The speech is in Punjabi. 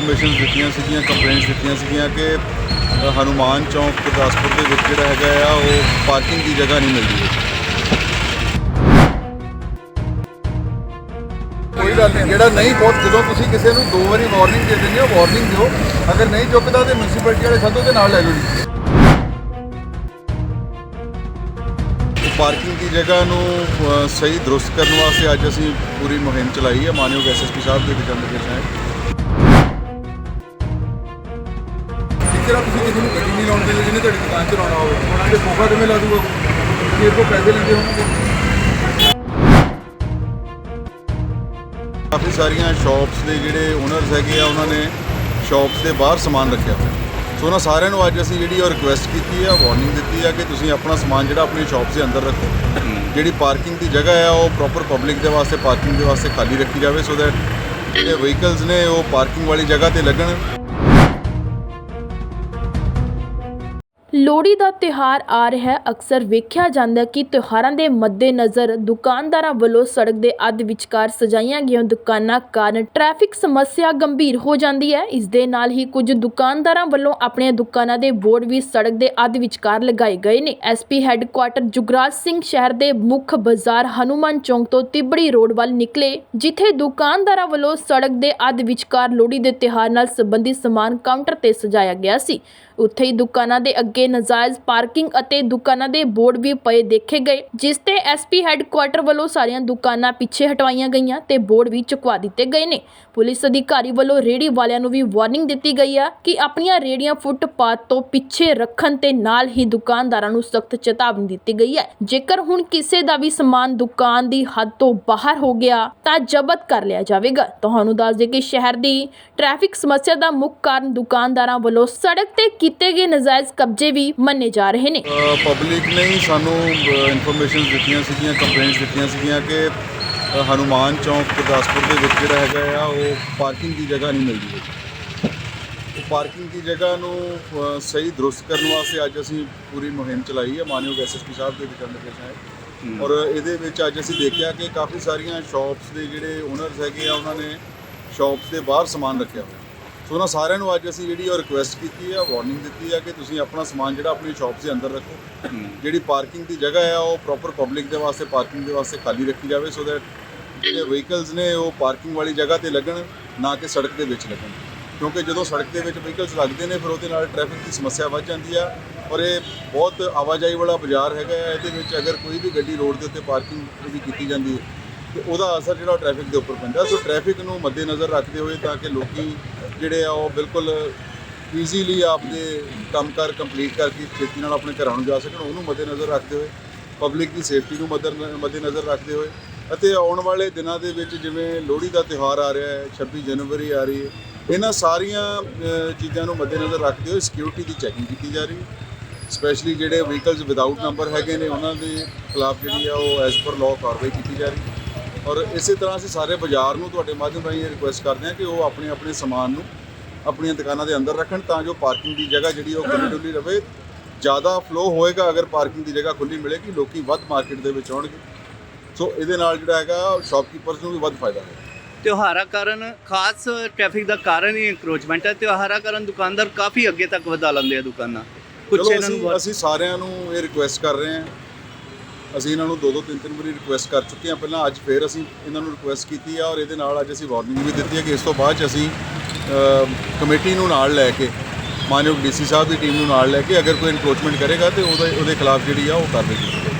ਇਨਫੋਰਮੇਸ਼ਨ ਦਿੱਤੀਆਂ ਸੀਗੀਆਂ ਕੰਪਲੇਂਟਸ ਦਿੱਤੀਆਂ ਸੀਗੀਆਂ ਕਿ ਹਨੂਮਾਨ ਚੌਂਕ ਗੁਰਦਾਸਪੁਰ ਦੇ ਵਿੱਚ ਜਿਹੜਾ ਹੈਗਾ ਆ ਉਹ ਪਾਰਕਿੰਗ ਦੀ ਜਗ੍ਹਾ ਨਹੀਂ ਮਿਲਦੀ ਹੈ ਕੋਈ ਗੱਲ ਨਹੀਂ ਜਿਹੜਾ ਨਹੀਂ ਬਹੁਤ ਜਦੋਂ ਤੁਸੀਂ ਕਿਸੇ ਨੂੰ ਦੋ ਵਾਰੀ ਵਾਰਨਿੰਗ ਦੇ ਦਿੰਦੇ ਹੋ ਵਾਰਨਿੰਗ ਦਿਓ। ਅਗਰ ਨਹੀਂ ਚੁੱਕਦਾ ਤੇ ਮਿਊਨਿਸਪੈਲਿਟੀ ਵਾਲੇ ਸੱਦੋ ਤੇ ਨਾਲ ਲੈ ਲਓ ਜੀ। ਪਾਰਕਿੰਗ ਦੀ ਜਗ੍ਹਾ ਨੂੰ ਸਹੀ ਦਰੁਸਤ ਕਰਨ ਵਾਸਤੇ ਅੱਜ ਅਸੀਂ ਪੂਰੀ ਮੁਹਿੰਮ ਚਲਾਈ ਹੈ। ਮਾਨਯੋਗ ਐਸਐਸਪੀ ਸਾਹਿਬ ਦੇ ਦਿਸ਼ਾ ਨਿਰਦੇਸ਼ਾਂ ਹੈ ਜਿਹੜਾ ਤੁਸੀਂ ਕਿਸੇ ਨੂੰ ਗੱਡੀ ਨਹੀਂ ਲਾਉਣ ਦੇ ਜਿਹਨੇ ਤੁਹਾਡੀ ਦੁਕਾਨ ਤੇ ਲਾਉਣਾ ਹੋਵੇ, ਉਹਨਾਂ ਦੇ ਮੌਕਾ ਕਿਵੇਂ ਲਾ ਦੂਗਾ ਕਿ ਇਹ ਕੋ ਪੈਸੇ ਲੈਂਦੇ ਹੋਣਗੇ। ਕਾਫੀ ਸਾਰੀਆਂ ਸ਼ਾਪਸ ਦੇ ਜਿਹੜੇ ਓਨਰਸ ਹੈਗੇ ਆ, ਉਹਨਾਂ ਨੇ ਸ਼ਾਪਸ ਦੇ ਬਾਹਰ ਸਮਾਨ ਰੱਖਿਆ ਹੋਇਆ। ਸੋ ਉਹਨਾਂ ਸਾਰਿਆਂ ਨੂੰ ਅੱਜ ਅਸੀਂ ਜਿਹੜੀ ਉਹ ਰਿਕੁਐਸਟ ਕੀਤੀ ਆ ਵਾਰਨਿੰਗ ਦਿੱਤੀ ਆ ਕਿ ਤੁਸੀਂ ਆਪਣਾ ਸਮਾਨ ਜਿਹੜਾ ਆਪਣੀ ਸ਼ਾਪ ਦੇ ਅੰਦਰ ਰੱਖੋ। ਜਿਹੜੀ ਪਾਰਕਿੰਗ ਦੀ ਜਗ੍ਹਾ ਆ, ਉਹ ਪ੍ਰੋਪਰ ਪਬਲਿਕ ਦੇ ਵਾਸਤੇ ਪਾਰਕਿੰਗ ਦੇ ਵਾਸਤੇ ਖਾਲੀ ਰੱਖੀ ਜਾਵੇ ਸੋ ਦੈਟ ਜਿਹੜੇ ਵਹੀਕਲਸ ਨੇ, ਉਹ ਪਾਰਕਿੰਗ ਵਾਲੀ ਜਗ੍ਹਾ ਤੇ ਲੱਗਣ। ਲੋਹੜੀ ਦਾ ਤਿਉਹਾਰ ਆ ਰਿਹਾ ਅਕਸਰ ਵੇਖਿਆ ਜਾਂਦਾ ਹੈ ਕਿ ਤਿਉਹਾਰਾਂ ਦੇ ਮੱਦੇਨਜ਼ਰ ਦੁਕਾਨਦਾਰਾਂ ਵੱਲੋਂ ਸੜਕ ਦੇ ਅੱਧ ਵਿਚਕਾਰ ਸਜਾਈਆਂ ਗਈਆਂ ਦੁਕਾਨਾਂ ਕਾਰਨ ਟ੍ਰੈਫਿਕ ਸਮੱਸਿਆ ਗੰਭੀਰ ਹੋ ਜਾਂਦੀ ਹੈ। ਇਸ ਦੇ ਨਾਲ ਹੀ ਕੁਝ ਦੁਕਾਨਦਾਰਾਂ ਵੱਲੋਂ ਆਪਣੀਆਂ ਦੁਕਾਨਾਂ ਦੇ ਬੋਰਡ ਵੀ ਸੜਕ ਦੇ ਅੱਧ ਵਿਚਕਾਰ ਲਗਾਏ ਗਏ ਨੇ। ਐਸਪੀ ਹੈੱਡਕੁਆਟਰ ਜੁਗਰਾਜ ਸਿੰਘ ਸ਼ਹਿਰ ਦੇ ਮੁੱਖ ਬਾਜ਼ਾਰ ਹਨੂਮਾਨ ਚੌਂਕ ਤੋਂ ਤਿਬੜੀ ਰੋਡ ਵੱਲ ਨਿਕਲੇ, ਜਿੱਥੇ ਦੁਕਾਨਦਾਰਾਂ ਵੱਲੋਂ ਸੜਕ ਦੇ ਅੱਧ ਵਿਚਕਾਰ ਲੋਹੜੀ ਦੇ ਤਿਉਹਾਰ ਨਾਲ ਸੰਬੰਧਿਤ ਸਮਾਨ ਕਾਊਂਟਰ ਤੇ ਸਜਾਇਆ ਗਿਆ ਸੀ। ਉੱਥੇ ਹੀ ਦੁਕਾਨਾਂ ਦੇ ਅੱਗੇ ਨਜਾਇਜ਼ ਪਾਰਕਿੰਗ ਅਤੇ ਦੁਕਾਨਾਂ ਦੇ ਬੋਰਡ ਵੀ ਪਏ ਦੇਖੇ ਗਏ, ਜਿਸ ਤੇ ਐਸਪੀ ਹੈੱਡਕੁਆਟਰ ਵੱਲੋਂ ਸਾਰੀਆਂ ਦੁਕਾਨਾਂ ਪਿੱਛੇ ਹਟਵਾਈਆਂ ਗਈਆਂ ਤੇ ਬੋਰਡ ਵੀ ਚੁਕਵਾ ਦਿੱਤੇ ਗਏ ਨੇ। ਪੁਲਿਸ ਅਧਿਕਾਰੀ ਵੱਲੋਂ ਰੇੜੀ ਵਾਲਿਆਂ ਨੂੰ ਵੀ ਵਾਰਨਿੰਗ ਦਿੱਤੀ ਗਈ ਆ ਕਿ ਆਪਣੀਆਂ ਰੇੜੀਆਂ ਫੁੱਟਪਾਥ ਤੋਂ ਪਿੱਛੇ ਰੱਖਣ ਤੇ ਨਾਲ ਹੀ ਦੁਕਾਨਦਾਰਾਂ ਨੂੰ ਸਖਤ ਚੇਤਾਵਨੀ ਦਿੱਤੀ ਗਈ ਹੈ। ਜੇਕਰ ਹੁਣ ਕਿਸੇ ਦਾ ਵੀ ਸਮਾਨ ਦੁਕਾਨ ਦੀ ਹੱਦ ਤੋਂ ਬਾਹਰ ਹੋ ਗਿਆ ਤਾਂ ਜ਼ਬਤ ਕਰ ਲਿਆ ਜਾਵੇਗਾ। ਤੁਹਾਨੂੰ ਦੱਸ ਦੇ ਕਿ ਸ਼ਹਿਰ ਦੀ ਟ੍ਰੈਫਿਕ ਸਮੱਸਿਆ ਦਾ ਮੁੱਖ ਕਾਰਨ ਦੁਕਾਨਦਾਰਾਂ ਵੱਲੋਂ ਸੜਕ ਤੇ ਕੀਤੇ ਗਏ ਨਜਾਇਜ਼ ਕਬਜ਼ੇ ਵੀ ਮੰਨੇ ਜਾ ਰਹੇ ਨੇ। ਪਬਲਿਕ ਨੇ ਹੀ ਸਾਨੂੰ ਇਨਫੋਰਮੇਸ਼ਨ ਦਿੱਤੀਆਂ ਸੀਗੀਆਂ ਕੰਪਲੇਂਟਸ ਦਿੱਤੀਆਂ ਸੀਗੀਆਂ ਕਿ ਹਨੂਮਾਨ ਚੌਂਕ ਗੁਰਦਾਸਪੁਰ ਦੇ ਵਿੱਚ ਜਿਹੜਾ ਹੈਗਾ ਆ ਉਹ ਪਾਰਕਿੰਗ ਦੀ ਜਗ੍ਹਾ ਨਹੀਂ ਮਿਲਦੀ ਹੈ ਉਹ ਪਾਰਕਿੰਗ ਦੀ ਜਗ੍ਹਾ ਨੂੰ ਸਹੀ ਦਰੁਸਤ ਕਰਨ ਵਾਸਤੇ ਅੱਜ ਅਸੀਂ ਪੂਰੀ ਮੁਹਿੰਮ ਚਲਾਈ ਹੈ ਮਾਨਯੋਗ ਐਸਐਸਪੀ ਸਾਹਿਬ ਦੇ ਦਿਸ਼ਾ ਨਿਰਦੇਸ਼ਾਂ ਹੈ। ਔਰ ਇਹਦੇ ਵਿੱਚ ਅੱਜ ਅਸੀਂ ਦੇਖਿਆ ਕਿ ਕਾਫੀ ਸਾਰੀਆਂ ਸ਼ਾਪਸ ਦੇ ਜਿਹੜੇ ਓਨਰਸ ਹੈਗੇ ਆ ਉਹਨਾਂ ਨੇ ਸ਼ਾਪਸ ਦੇ ਬਾਹਰ ਸਮਾਨ ਰੱਖਿਆ ਹੋਇਆ। ਸੋ ਉਹਨਾਂ ਸਾਰਿਆਂ ਨੂੰ ਅੱਜ ਅਸੀਂ ਜਿਹੜੀ ਉਹ ਰਿਕੁਐਸਟ ਕੀਤੀ ਹੈ ਵਾਰਨਿੰਗ ਦਿੱਤੀ ਆ ਕਿ ਤੁਸੀਂ ਆਪਣਾ ਸਮਾਨ ਜਿਹੜਾ ਆਪਣੀ ਸ਼ਾਪ ਦੇ ਅੰਦਰ ਰੱਖੋ। ਜਿਹੜੀ ਪਾਰਕਿੰਗ ਦੀ ਜਗ੍ਹਾ ਆ ਉਹ ਪ੍ਰੋਪਰ ਪਬਲਿਕ ਦੇ ਵਾਸਤੇ ਪਾਰਕਿੰਗ ਦੇ ਵਾਸਤੇ ਖਾਲੀ ਰੱਖੀ ਜਾਵੇ ਸੋ ਦੈਟ ਜਿਹੜੇ ਵਹੀਕਲਸ ਨੇ, ਉਹ ਪਾਰਕਿੰਗ ਵਾਲੀ ਜਗ੍ਹਾ ਤੇ ਲੱਗਣ, ਨਾ ਕਿ ਸੜਕ ਦੇ ਵਿੱਚ ਲੱਗਣ। ਕਿਉਂਕਿ ਜਦੋਂ ਸੜਕ ਦੇ ਵਿੱਚ ਵਹੀਕਲਸ ਲੱਗਦੇ ਨੇ, ਫਿਰ ਉਹਦੇ ਨਾਲ ਟ੍ਰੈਫਿਕ ਦੀ ਸਮੱਸਿਆ ਵੱਧ ਜਾਂਦੀ ਆ ਔਰ ਇਹ ਬਹੁਤ ਆਵਾਜਾਈ ਵਾਲਾ ਬਾਜ਼ਾਰ ਹੈਗਾ ਹੈ। ਇਹਦੇ ਵਿੱਚ ਅਗਰ ਕੋਈ ਵੀ ਗੱਡੀ ਰੋਡ ਦੇ ਉੱਤੇ ਪਾਰਕਿੰਗ ਇਹਦੀ ਕੀਤੀ ਜਾਂਦੀ ਹੈ ਤੇ ਉਹਦਾ ਅਸਰ ਜਿਹੜਾ ਟ੍ਰੈਫਿਕ ਦੇ ਉੱਪਰ ਪੈਂਦਾ। ਸੋ ਟ੍ਰੈਫਿਕ ਨੂੰ ਮੱਦੇਨਜ਼ਰ ਰੱਖਦੇ ਹੋਏ ਤਾਂ ਕਿ ਲੋਕੀ ਜਿਹੜੇ ਆ ਉਹ ਬਿਲਕੁਲ ਈਜ਼ੀਲੀ ਆਪਦੇ ਕੰਮਕਾਰ ਕੰਪਲੀਟ ਕਰਕੇ ਛੇਤੀ ਨਾਲ ਆਪਣੇ ਘਰਾਂ ਨੂੰ ਜਾ ਸਕਣ, ਉਹਨੂੰ ਮੱਦੇਨਜ਼ਰ ਰੱਖਦੇ ਹੋਏ ਪਬਲਿਕ ਦੀ ਸੇਫਟੀ ਨੂੰ ਮੱਦਰ, ਮੱਦੇਨਜ਼ਰ ਰੱਖਦੇ ਹੋਏ ਅਤੇ ਆਉਣ ਵਾਲੇ ਦਿਨਾਂ ਦੇ ਵਿੱਚ ਜਿਵੇਂ ਲੋਹੜੀ ਦਾ ਤਿਉਹਾਰ ਆ ਰਿਹਾ ਹੈ 26 ਜਨਵਰੀ ਆ ਰਹੀ ਹੈ, ਇਹਨਾਂ ਸਾਰੀਆਂ ਚੀਜ਼ਾਂ ਨੂੰ ਮੱਦੇਨਜ਼ਰ ਰੱਖਦੇ ਹੋਏ ਸਿਕਿਉਰਿਟੀ ਦੀ ਚੈਕਿੰਗ ਕੀਤੀ ਜਾ ਰਹੀ ਹੈ। ਸਪੈਸ਼ਲੀ ਜਿਹੜੇ ਵਹੀਕਲਸ ਵਿਦਆਊਟ ਨੰਬਰ ਹੈਗੇ ਨੇ, ਉਹਨਾਂ ਦੇ ਖਿਲਾਫ ਜਿਹੜੀ ਆ ਉਹ ਐਜ਼ ਪਰ ਲਾਅ ਕਾਰਵਾਈ ਕੀਤੀ ਜਾ ਰਹੀ ਹੈ। ਔਰ ਇਸੇ ਤਰ੍ਹਾਂ ਅਸੀਂ ਸਾਰੇ ਬਾਜ਼ਾਰ ਨੂੰ ਤੁਹਾਡੇ ਮਾਧਿਅਮ ਰਾਹੀਂ ਇਹ ਰਿਕੁਐਸਟ ਕਰਦੇ ਹਾਂ ਕਿ ਉਹ ਆਪਣੇ ਆਪਣੇ ਸਮਾਨ ਨੂੰ ਆਪਣੀਆਂ ਦੁਕਾਨਾਂ ਦੇ ਅੰਦਰ ਰੱਖਣ ਤਾਂ ਜੋ ਪਾਰਕਿੰਗ ਦੀ ਜਗ੍ਹਾ ਜਿਹੜੀ ਉਹ ਖੁੱਲ੍ਹੀ ਡੁੱਲੀ ਰਵੇ ਜ਼ਿਆਦਾ ਫਲੋ ਹੋਏਗਾ ਅਗਰ ਪਾਰਕਿੰਗ ਦੀ ਜਗ੍ਹਾ ਖੁੱਲ੍ਹੀ ਮਿਲੇਗੀ ਲੋਕੀ ਵੱਧ ਮਾਰਕੀਟ ਦੇ ਵਿੱਚ ਆਉਣਗੇ। ਸੋ ਇਹਦੇ ਨਾਲ ਜਿਹੜਾ ਹੈਗਾ ਸ਼ਾਪਕੀਪਰਸ ਨੂੰ ਵੀ ਵੱਧ ਫਾਇਦਾ ਹੋਏਗਾ। ਤਿਉਹਾਰਾਂ ਕਾਰਨ ਖਾਸ ਟ੍ਰੈਫਿਕ ਦਾ ਕਾਰਨ ਹੀ ਇੰਕਰੋਚਮੈਂਟ ਹੈ। ਤਿਉਹਾਰਾਂ ਕਾਰਨ ਦੁਕਾਨਦਾਰ ਕਾਫੀ ਅੱਗੇ ਤੱਕ ਵਧਾ ਲੈਂਦੇ ਆ ਦੁਕਾਨਾਂ। ਚਲੋ ਇਹਨਾਂ ਨੂੰ ਅਸੀਂ ਸਾਰਿਆਂ ਨੂੰ ਇਹ ਰਿਕੁਐਸਟ ਕਰ ਰਹੇ ਹਾਂ ਅਸੀਂ ਇਹਨਾਂ ਨੂੰ ਦੋ ਦੋ ਤਿੰਨ ਤਿੰਨ ਵਾਰੀ ਰਿਕੁਐਸਟ ਕਰ ਚੁੱਕੇ ਹਾਂ। ਪਹਿਲਾਂ ਅੱਜ ਫੇਰ ਅਸੀਂ ਇਹਨਾਂ ਨੂੰ ਰਿਕੁਐਸਟ ਕੀਤੀ ਆ ਔਰ ਇਹਦੇ ਨਾਲ ਅੱਜ ਅਸੀਂ ਵਾਰਨਿੰਗ ਵੀ ਦਿੱਤੀ ਹੈ ਕਿ ਇਸ ਤੋਂ ਬਾਅਦ 'ਚ ਅਸੀਂ ਕਮੇਟੀ ਨੂੰ ਨਾਲ ਲੈ ਕੇ, ਮਾਨਯੋਗ ਡੀਸੀ ਸਾਹਿਬ ਦੀ ਟੀਮ ਨੂੰ ਨਾਲ ਲੈ ਕੇ ਅਗਰ ਕੋਈ ਇਨਕਰੋਚਮੈਂਟ ਕਰੇਗਾ ਤੇ ਉਹਦੇ ਉਹਦੇ ਖਿਲਾਫ ਜਿਹੜੀ ਆ ਉਹ ਕਾਰਵਾਈ ਕੀਤੀ